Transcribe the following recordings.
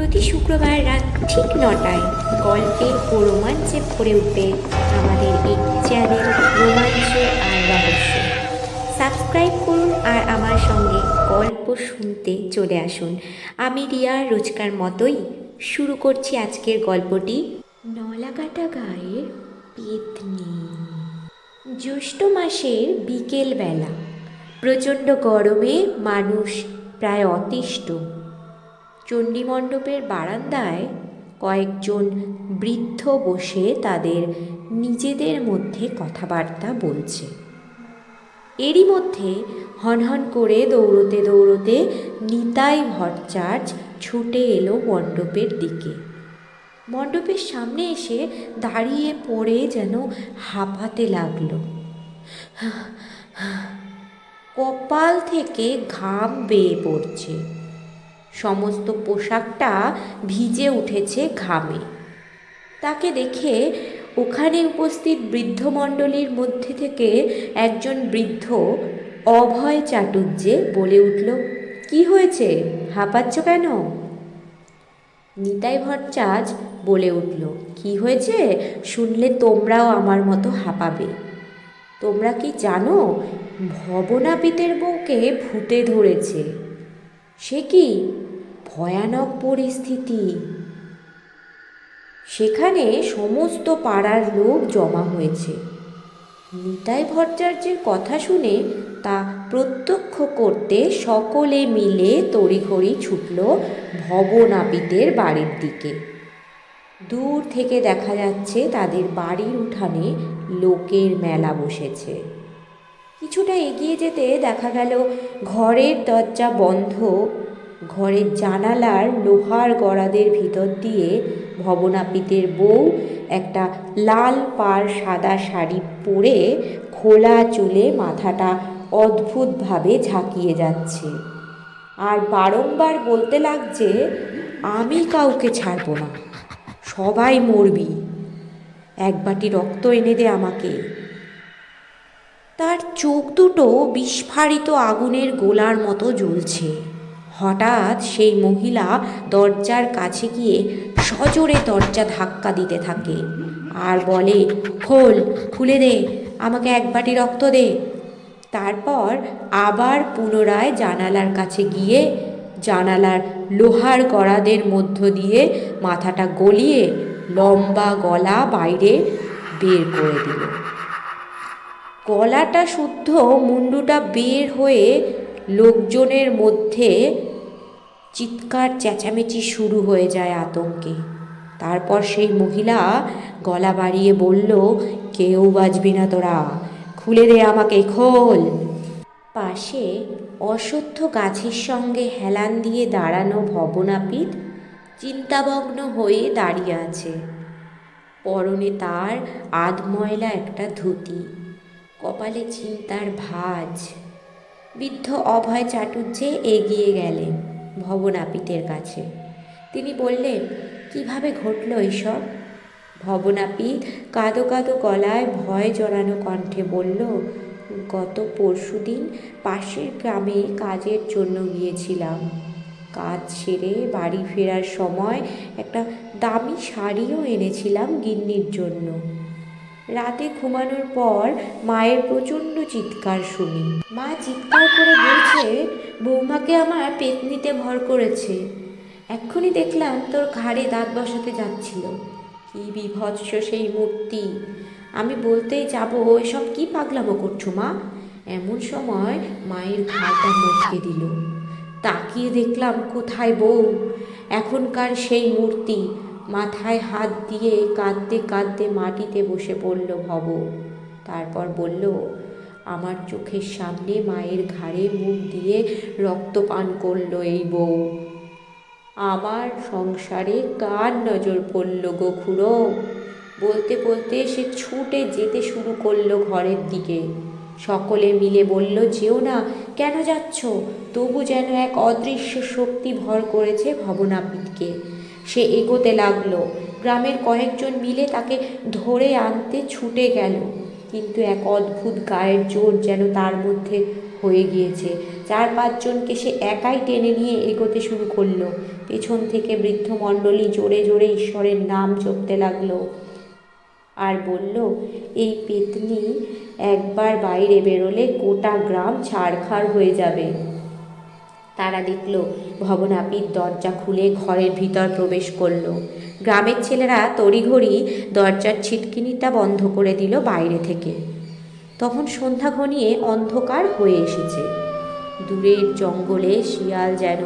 প্রতি শুক্রবার রাত ঠিক নটায় গল্পে ও রোমাঞ্চে ভরে উঠবে আমাদের এই চ্যানেল রোমাঞ্চ আর রহস্য। সাবস্ক্রাইব করুন আর আমার সঙ্গে গল্প শুনতে চলে আসুন। আমি রিয়ার রোজকার মতোই শুরু করছি আজকের গল্পটি। নলাকাটা গায়ের পেতনি জ্যৈষ্ঠ মাসের বিকেলবেলা। প্রচণ্ড গরমে মানুষ প্রায় অতিষ্ঠ। চণ্ডীমণ্ডপের বারান্দায় কয়েকজন বৃদ্ধ বসে তাদের নিজেদের মধ্যে কথাবার্তা বলছে। এরই মধ্যে হনহন করে দৌড়তে দৌড়তে নিতাই ভট্টাচার্য ছুটে এলো মণ্ডপের দিকে। মণ্ডপের সামনে এসে দাঁড়িয়ে পড়ে যেন হাঁপাতে লাগল। কপাল থেকে ঘাম বেয়ে পড়ছে। সমস্ত পোশাকটা ভিজে উঠেছে ঘামে। তাকে দেখে ওখানে উপস্থিত বৃদ্ধমণ্ডলীর মধ্যে থেকে একজন বৃদ্ধ অভয় চাটুর্যে বলে উঠল, কি হয়েছে? হাঁপাচ্ছ কেন? নিতাই ভট্টাচ বলে উঠল, কি হয়েছে? শুনলে তোমরাও আমার মতো হাঁপাবে। তোমরা কি জানো, ভবনাপিতের বউকে ভূতে ধরেছে। সে কি ভয়ানক পরিস্থিতি? সেখানে সমস্ত পাড়ার লোক জমা হয়েছে। নিতাই ভট্টাচার্যের কথা শুনে তা প্রত্যক্ষ করতে সকলে মিলে তড়িঘড়ি ছুটল ভবনাপিতের বাড়ির দিকে। দূর থেকে দেখা যাচ্ছে তাদের বাড়ির উঠানে লোকের মেলা বসেছে। কিছুটা এগিয়ে যেতে দেখা গেল, ঘরের দরজা বন্ধ, ঘরের জানালার লোহার গড়াদের ভিতর দিয়ে ভবনাপিতের বউ একটা লাল পাড় সাদা শাড়ি পরে খোলা চুলে মাথাটা অদ্ভুতভাবে ঝাঁকিয়ে যাচ্ছে। আর বারংবার বলতে লাগছে, আমি কাউকে ছাড়ব না, সবাই মরবি। এক বাটি রক্ত এনে দে আমাকে। তার চোখ দুটো বিস্ফারিত আগুনের গোলার মতো জ্বলছে। হঠাৎ সেই মহিলা দরজার কাছে গিয়ে সজোরে দরজা ধাক্কা দিতে থাকে আর বলে, খোল, খুলে দে, আমাকে এক বাটি রক্ত দে। তারপর আবার পুনরায় জানালার কাছে গিয়ে জানালার লোহার গড়াদের মধ্য দিয়ে মাথাটা গলিয়ে লম্বা গলা বাইরে বের করে দিল। গলাটা শুদ্ধ, মুন্ডুটা বের হয়ে লোকজনের মধ্যে চিৎকার, চেঁচামেচি শুরু হয়ে যায় আতঙ্কে। তারপর সেই মহিলা গলা বাড়িয়ে বলল, কেউ বাজবি না তোরা, খুলে দে আমাকে, খোল। পাশে অশ্বত্থ গাছের সঙ্গে হেলান দিয়ে দাঁড়ানো ভবনাপিত চিন্তামগ্ন হয়ে দাঁড়িয়ে আছে। পরনে তার আধময়লা একটা ধুতি। কপালে চিন্তার ভাঁজ। বৃদ্ধ অভয় চাটুর্যে এগিয়ে গেলেন ভবনাপিতের কাছে। তিনি বললেন, কীভাবে ঘটল এইসব? ভবনাপিত কাঁদো কাঁদো গলায় ভয় জড়ানো কণ্ঠে বলল, গত পরশুদিন পাশের গ্রামে কাজের জন্য গিয়েছিলাম। কাজ সেরে বাড়ি ফেরার সময় একটা দামি শাড়িও এনেছিলাম গিন্নির জন্য। রাতে ঘুমানোর পর মায়ের প্রচণ্ড চিৎকার শুনি। মা চিৎকার করে বলছে, বৌমাকে আমার পেতনিতে ভর করেছে। এক্ষুনি দেখলাম তোর ঘাড়ে দাঁত বসাতে যাচ্ছিল। কি বিভৎস সেই মূর্তি। আমি বলতেই যাব, এসব কি পাগলামো করছ মা? এমন সময় মায়ের ঘাড়টা মটকে দিল। তাকিয়ে দেখলাম, কোথায় বউ? এখনকার সেই মূর্তি। মাথায় হাত দিয়ে কাঁদতে কাঁদতে মাটিতে বসে পড়ল ভব। তারপর বলল, আমার চোখের সামনে মায়ের ঘাড়ে মুখ দিয়ে রক্তপান করল এই বউ। আমার সংসারে কার নজর পড়ল গো খুড়ো? বলতে বলতে সে ছুটে যেতে শুরু করল ঘরের দিকে। সকলে মিলে বলল, যেও না, কেন যাচ্ছ? তবু যেন এক অদৃশ্য শক্তি ভর করেছে ভবনাপিতকে। সে এগোতে লাগল। গ্রামের কয়েকজন মিলে তাকে ধরে আনতে ছুটে গেল। কিন্তু এক অদ্ভুত গায়ের জোর যেন তার মধ্যে হয়ে গিয়েছে। চার পাঁচজনকে সে একাই টেনে নিয়ে এগোতে শুরু করল। পেছন থেকে বৃদ্ধ মণ্ডলী জোরে জোরে ঈশ্বরের নাম জপতে লাগল। আর বলল, এই পেতনি একবার বাইরে বেরোলে গোটা গ্রাম ছাড়খাড় হয়ে যাবে। তারা দেখল ভবনাপির দরজা খুলে ঘরের ভিতর প্রবেশ করল। গ্রামের ছেলেরা তড়িঘড়ি দরজার ছিটকিনিটা বন্ধ করে দিল বাইরে থেকে। তখন সন্ধ্যা ঘনিয়ে অন্ধকার হয়ে এসেছে। দূরের জঙ্গলে শিয়াল যেন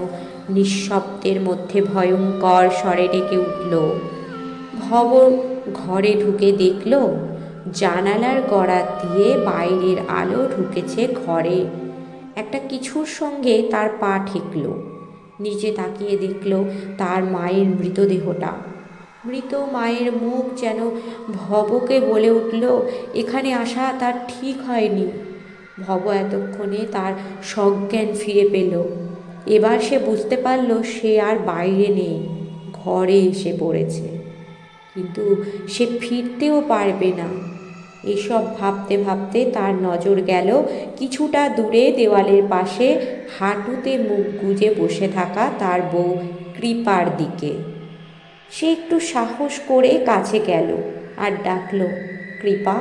নিঃশব্দের মধ্যে ভয়ঙ্কর স্বরে ডেকে উঠল। ভব ঘরে ঢুকে দেখল, জানালার গড়া দিয়ে বাইরের আলো ঢুকেছে ঘরে। একটা কিছুর সঙ্গে তার পা ঠেকল। নিচে তাকিয়ে দেখল তার মায়ের মৃতদেহটা। মৃত মায়ের মুখ যেন ভবকে বলে উঠল, এখানে আসা তার ঠিক হয়নি। ভব এতক্ষণে তার সজ্ঞান ফিরে পেল। এবার সে বুঝতে পারল সে আর বাইরে নেই, ঘরে এসে পড়েছে। কিন্তু সে ফিরতেও পারবে না। এসব ভাবতে ভাবতে তার নজর গেল কিছুটা দূরে দেওয়ালের পাশে হাঁটুতে মুখ গুজে বসে থাকা তার বউ কৃপার দিকে। সে একটু সাহস করে কাছে গেল আর ডাকলো, কৃপা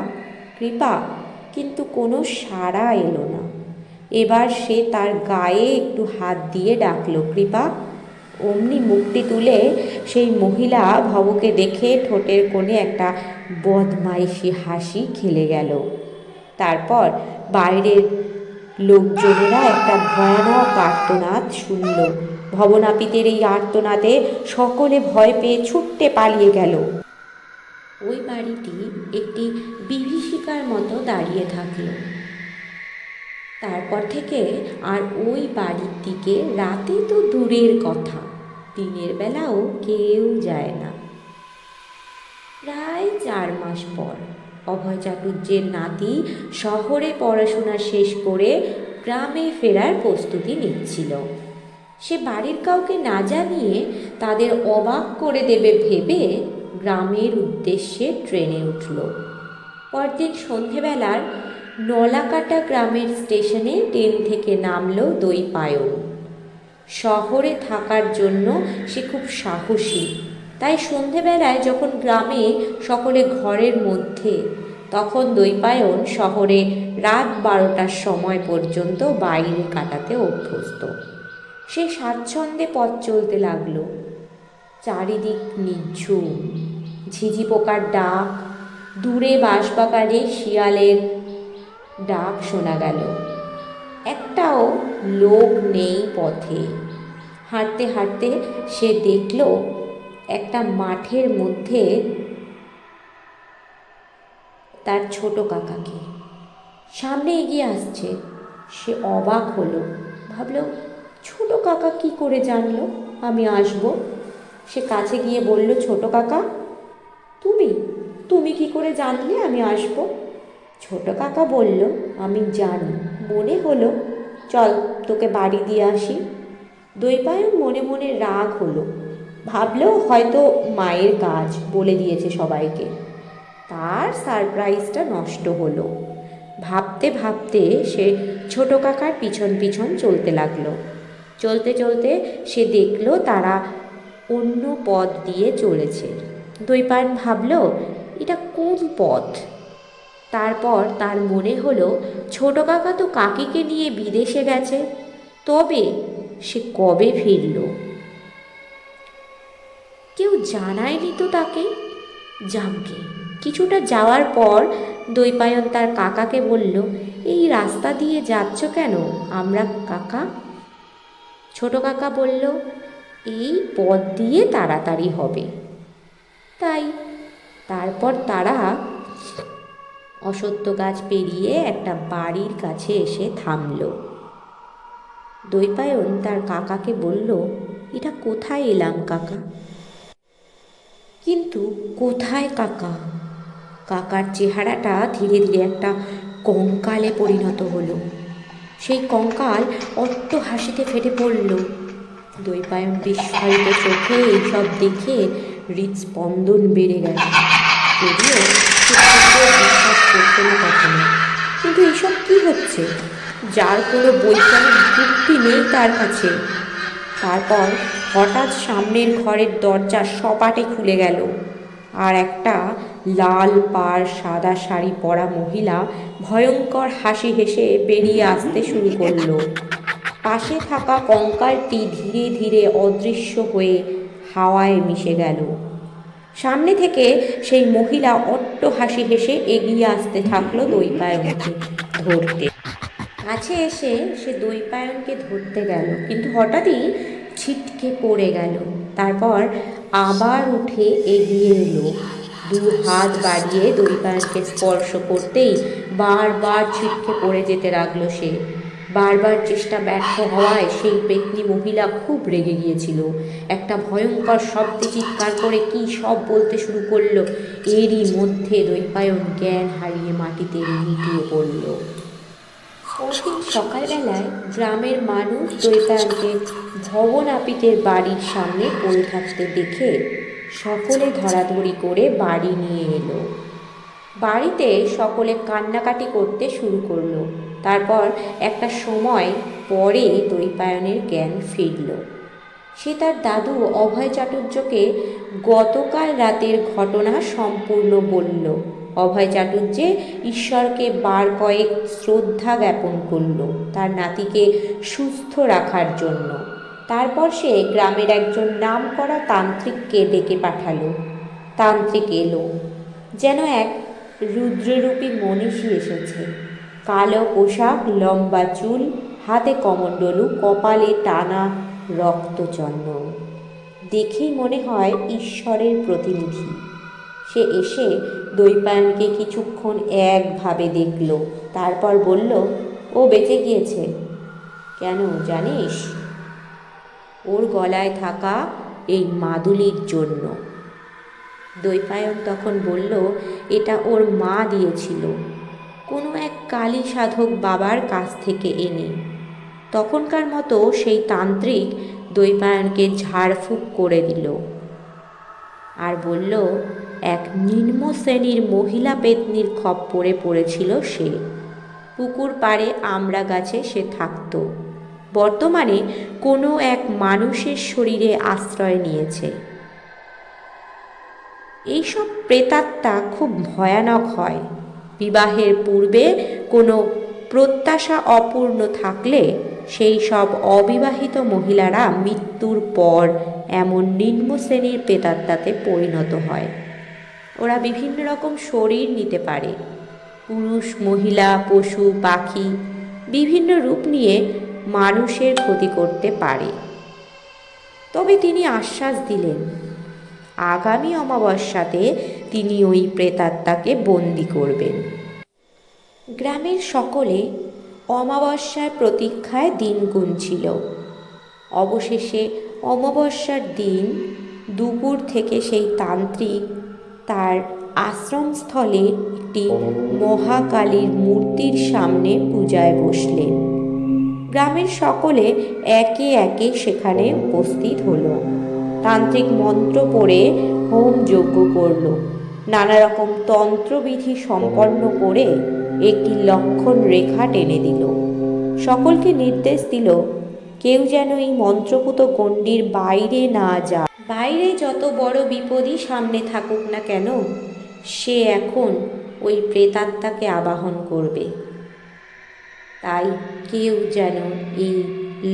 কৃপা। কিন্তু কোনো সাড়া এলো না। এবার সে তার গায়ে একটু হাত দিয়ে ডাকল, কৃপা অমনি মুক্তি তুলে সেই মহিলা ভবকে দেখে ঠোঁটের কোণে একটা বদমাইশি হাসি খেলে গেল। তারপর বাইরের লোকজনেরা একটা ভয়ানক আর্তনাদ শুনল। ভবনাপিতের এই আর্তনাদে সকলে ভয় পেয়ে ছুটতে পালিয়ে গেল। ওই বাড়িটি একটি বিভীষিকার মতো দাঁড়িয়ে থাকল। তারপর থেকে আর ওই বাড়ির দিকে রাতে তো দূরের কথা। দিনের বেলাও কেউ যায় না। প্রায় চার মাস পর অভয় চাটুর্যের নাতি শহরে পড়াশোনা শেষ করে গ্রামে ফেরার প্রস্তুতি নিচ্ছিল। সে বাড়ির কাউকে না জানিয়ে তাদের অবাক করে দেবে ভেবে গ্রামের উদ্দেশ্যে ট্রেনে উঠল। পরদিন সন্ধেবেলার নলাকাটা গ্রামের স্টেশনে ট্রেন থেকে নামলো দই পায়ন। শহরে থাকার জন্য সে খুব সাহসী। তাই সন্ধেবেলায় যখন গ্রামে সকলে ঘরের মধ্যে, তখন দৈপায়ন শহরে রাত বারোটার সময় পর্যন্ত বাইরে কাটাতে অভ্যস্ত। সে স্বাচ্ছন্দ্যে পথ চলতে লাগল। চারিদিক নিঝুম, ঝিঝি পোকার ডাক, দূরে বাঁশবাগানে শিয়ালের ডাক শোনা গেল। একটাও লোক নেই পথে। হাঁটতে হাঁটতে সে দেখল একটা মাঠের মধ্যে তার ছোট কাকাকে। সামনে এগিয়ে আসছে। সে অবাক হলো। ভাবল, ছোট কাকা কি করে জানলো? আমি আসব? সে কাছে গিয়ে বলল, ছোট কাকা, তুমি তুমি কি করে জানলে আমি আসব? ছোট কাকা বলল, আমি জানি। মনে হলো, চল, তোকে বাড়ি দিয়ে আসি। দৈপায়ন মনে মনে রাগ হলো। ভাবলো হয়তো মায়ের কাজ বলে দিয়েছে সবাইকে। তার সারপ্রাইজটা নষ্ট হলো। ভাবতে ভাবতে সে ছোট কাকার পিছন পিছন চলতে লাগল। চলতে চলতে সে দেখল তারা অন্য পথ দিয়ে চলেছে। দৈপায়ন ভাবলো, এটা কোন পথ? তারপর তার মনে হলো, ছোট কাকা তো কাকিকে নিয়ে বিদেশে গেছে। তবে সে কবে ফিরল? কেউ জানায়নি তো তাকে? যাকে কিছুটা যাওয়ার পর দৈপায়ন তার কাকাকে বলল, এই রাস্তা দিয়ে যাচ্ছ কেন, আমরা কাকা? ছোট কাকা বলল, এই পথ দিয়ে তাড়াতাড়ি হবে। তাই তারপর তারা অসত্য গাছ পেরিয়ে একটা বাড়ির কাছে এসে থামল। দৈপায়ন তার কাকাকে বলল, এটা কোথায় এলাম কাকা? কিন্তু কোথায় কাকা? কাকার চেহারাটা ধীরে ধীরে একটা কঙ্কালে পরিণত হলো। সেই কঙ্কাল অট্ট হাসিতে ফেটে পড়ল। দৈপায়ন বিস্ফারিত চোখে এইসব দেখে হৃদস্পন্দন বেড়ে গেল। যদিও বিশ্বাস করতে না কখনো। কিন্তু এইসব কী হচ্ছে? যার কোনো বৈজ্ঞানিক যুক্তি নেই তার কাছে। তারপর হঠাৎ সামনের ঘরের দরজা সপাটে খুলে গেল। আর একটা লাল পাড় সাদা শাড়ি পরা মহিলা ভয়ঙ্কর হাসি হেসে বেরিয়ে আসতে শুরু করল। পাশে থাকা কঙ্কালটি ধীরে ধীরে অদৃশ্য হয়ে হাওয়ায় মিশে গেল। সামনে থেকে সেই মহিলা অট্ট হাসি হেসে এগিয়ে আসতে থাকল দৈপায়নকে ধরতে। কাছে এসে সে দৈপায়নকে ধরতে গেল, কিন্তু হঠাৎই ছিটকে পড়ে গেল। তারপর আবার উঠে এগিয়ে এলো। দু হাত বাড়িয়ে দৈপায়নকে স্পর্শ করতেই বারবার ছিটকে পড়ে যেতে লাগল সে। বারবার চেষ্টা ব্যর্থ হওয়ায় সেই পেতনি মহিলা খুব রেগে গিয়েছিল। একটা ভয়ঙ্কর শব্দে চিৎকার করে কি সব বলতে শুরু করল, এরই মধ্যে দৈপায়ন জ্ঞান হারিয়ে মাটিতে মিটিয়ে পড়ল। পরদিন সকালবেলায় গ্রামের মানুষ দৈপায়নকে ভবনাপিতের বাড়ির সামনে পড়ে থাকতে দেখে সকলে ধরাধরি করে বাড়ি নিয়ে এলো। বাড়িতে সকলে কান্নাকাটি করতে শুরু করল। তারপর একটা সময় পরে দৈপায়নের জ্ঞান ফিরল। সে তার দাদু অভয় চাটুর্যকে গতকাল রাতের ঘটনা সম্পূর্ণ বলল। অভয় চাটুর্যে ঈশ্বরকে বার কয়েক শ্রদ্ধা জ্ঞাপন করল তার নাতিকে সুস্থ রাখার জন্য। তারপর সে গ্রামের একজন নামকরা তান্ত্রিককে ডেকে পাঠালো। তান্ত্রিক এলো। যেন এক রুদ্ররূপী মনীষী এসেছে। কালো পোশাক, লম্বা চুল, হাতে কমণ্ডলু, কপালে টানা রক্তচন্দন। দেখেই মনে হয় ঈশ্বরের প্রতিনিধি। সে এসে দৈপায়নকে কিছুক্ষণ একভাবে দেখল। তারপর বলল, ও বেঁচে গিয়েছে। কেন জানিস? ওর গলায় থাকা এই মাদুলির জন্য। দৈপায়ন তখন বলল, এটা ওর মা দিয়েছিল। কোনো এক কালী সাধক বাবার কাছ থেকে এনে। তখনকার মতো সেই তান্ত্রিক দৈপায়নকে ঝাড়ফুঁক করে দিল আর বলল এক নিম্ন শ্রেণির মহিলা পেতনির খপ্পরে পড়েছিল সে। পুকুর পাড়ে আমড়া গাছে সে থাকতো। বর্তমানে কোনো এক মানুষের শরীরে আশ্রয় নিয়েছে। এইসব প্রেতাত্মা খুব ভয়ানক হয়। বিবাহের পূর্বে কোনো প্রত্যাশা অপূর্ণ থাকলে সেই সব অবিবাহিত মহিলারা মৃত্যুর পর এমন নিম্ন শ্রেণির প্রেতাত্মাতে পরিণত হয়। ওরা বিভিন্ন রকম শরীর নিতে পারে। পুরুষ, মহিলা, পশু, পাখি বিভিন্ন রূপ নিয়ে মানুষের ক্ষতি করতে পারে। তবে তিনি আশ্বাস দিলেন, আগামী অমাবস্যাতে তিনি ওই প্রেতাত্মাকে বন্দি করবেন। গ্রামের সকলে অমাবস্যার প্রতীক্ষায় দিন গুনছিল। অবশেষে অমাবস্যার দিন দুপুর থেকে সেই তান্ত্রিক তার আশ্রমস্থলে একটি মহাকালীর মূর্তির সামনে পূজায় বসলেন। গ্রামের সকলে একে একে সেখানে উপস্থিত হলো। তান্ত্রিক মন্ত্র পড়ে হোম যজ্ঞ করল। নানা রকম তন্ত্রবিধি সম্পন্ন করে একটি লক্ষণ রেখা টেনে দিল। সকলকে নির্দেশ দিল, কেউ যেন এই মন্ত্রপুত গণ্ডির বাইরে না যা বাইরে যত বড় বিপদই সামনে থাকুক না কেন, সে এখন ওই প্রেতাত্মাকে আবাহন করবে। তাই কেউ যেন এই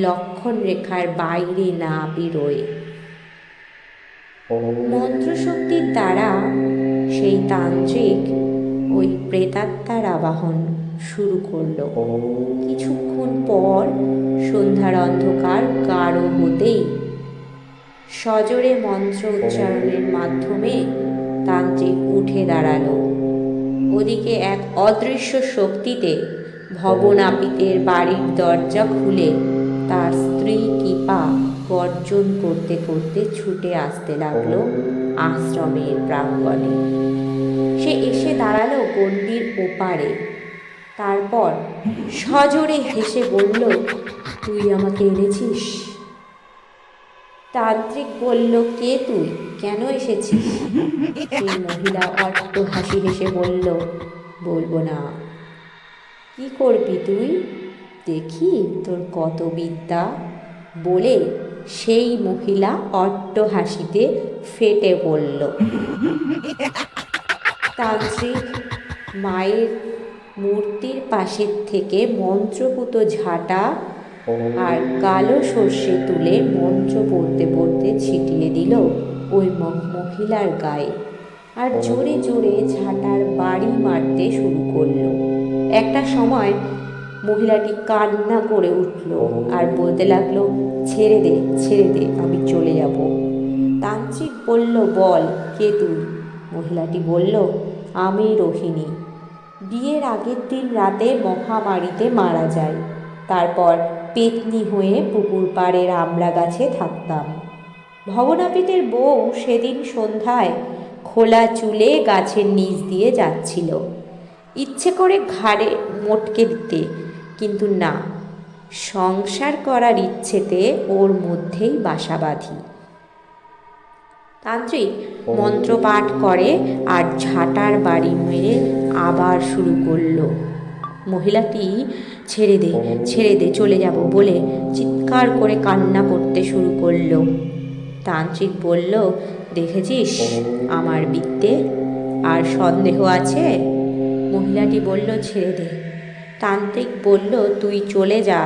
লক্ষণ রেখার বাইরে না বেরোয়। মন্ত্রশক্তির দ্বারা সেই তান্ত্রিক ওই প্রেতাত্মার আবাহন শুরু করল। কিছুক্ষণ পর সন্ধ্যার অন্ধকার গাঢ় হতেই সজোরে মন্ত্র উচ্চারণের মাধ্যমে তান্ত্রিক উঠে দাঁড়াল। ওদিকে এক অদৃশ্য শক্তিতে ভবনাপিতের বাড়ির দরজা খুলে তার স্ত্রী কৃপা গর্জন করতে করতে ছুটে আসতে লাগল আশ্রমের প্রাঙ্গণে। সে এসে দাঁড়াল গণ্ডির ওপারে। তারপর সজোরে হেসে বলল, তুই আমাকে এনেছিস? তান্ত্রিক বলল, কে তুই? কেন এসেছিস? সেই মহিলা অট্ট হাসি হেসে বলল, বলব না। কি করবি তুই? দেখি তোর কত বিদ্যা। বলে সেই মহিলা অট্ট হাসিতে ফেটে পড়ল। তান্ত্রিক মায়ের মূর্তির পাশের থেকে মন্ত্রপুত ঝাঁটা আর কালো সর্ষে তুলে মঞ্চ পড়তে পড়তে ছিটিয়ে দিল ওই মহিলার গায়ে। আর জোরে জোরে ঝাঁটার বাড়ি মারতে শুরু করল। একটা সময় মহিলাটি কান্না করে উঠল আর বলতে লাগল, ছেড়ে দে ছেড়ে দে, আমি চলে যাব। তান্ত্রিক বলল, বল, কে তুই? মহিলাটি বলল, আমি রোহিণী। বিয়ের আগের দিন রাতে মহামারীতে মারা যায় তারপর পেতনি হয়ে পুকুর পাড়ের আমড়া গাছে থাকতাম। ভবনাপিতের বউ সেদিন সন্ধ্যায় খোলা চুলে গাছের নিচ দিয়ে যাচ্ছিল। ইচ্ছে করে ঘাড়ে মোটকে দিতে, কিন্তু না। সংসার করার ইচ্ছেতে ওর মধ্যেই বাসা বাঁধি। তান্ত্রিক মন্ত্র পাঠ করে আর ঝাঁটার বাড়ি মেরে আবার শুরু করল। মহিলাটি ছেড়ে দে ছেড়ে দে, চলে যাব বলে চিৎকার করে কান্না করতে শুরু করল। তান্ত্রিক বলল, দেখেছিস আমার বিদ্যে আর সন্দেহ আছে? মহিলাটি বলল, ছেড়ে দে। তান্ত্রিক বলল, তুই চলে যা।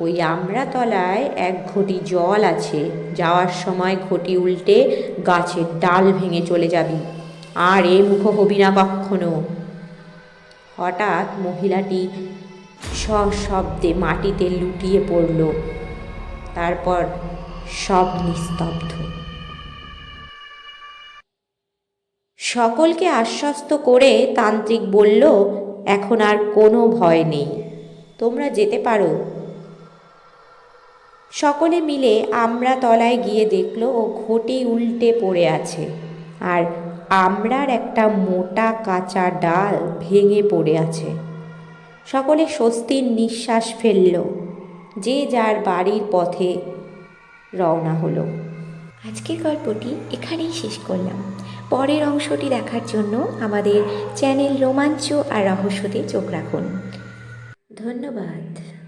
ওই আমড়াতলায় এক ঘটি জল আছে, যাওয়ার সময় ঘটি উল্টে গাছের ডাল ভেঙে চলে যাবি। আর এ মুখ হবি না কক্ষণো হঠাৎ মহিলাটি সশব্দে মাটিতে লুটিয়ে পড়ল। তারপর সব নিস্তব্ধ। সকলকে আশ্বস্ত করে তান্ত্রিক বলল, এখন আর কোনো ভয় নেই। তোমরা যেতে পারো। সকলে মিলে আমরা তলায় গিয়ে দেখল ও ঘটি উল্টে পড়ে আছে, আর আমরার একটা মোটা কাঁচা ডাল ভেঙে পড়ে আছে। সকলে স্বস্তির নিঃশ্বাস ফেলল। যে যার বাড়ির পথে রওনা হলো। আজকের গল্পটি এখানেই শেষ করলাম। পরের অংশটি দেখার জন্য আমাদের চ্যানেল রোমাঞ্চ আর রহস্যতে চোখ রাখুন। ধন্যবাদ।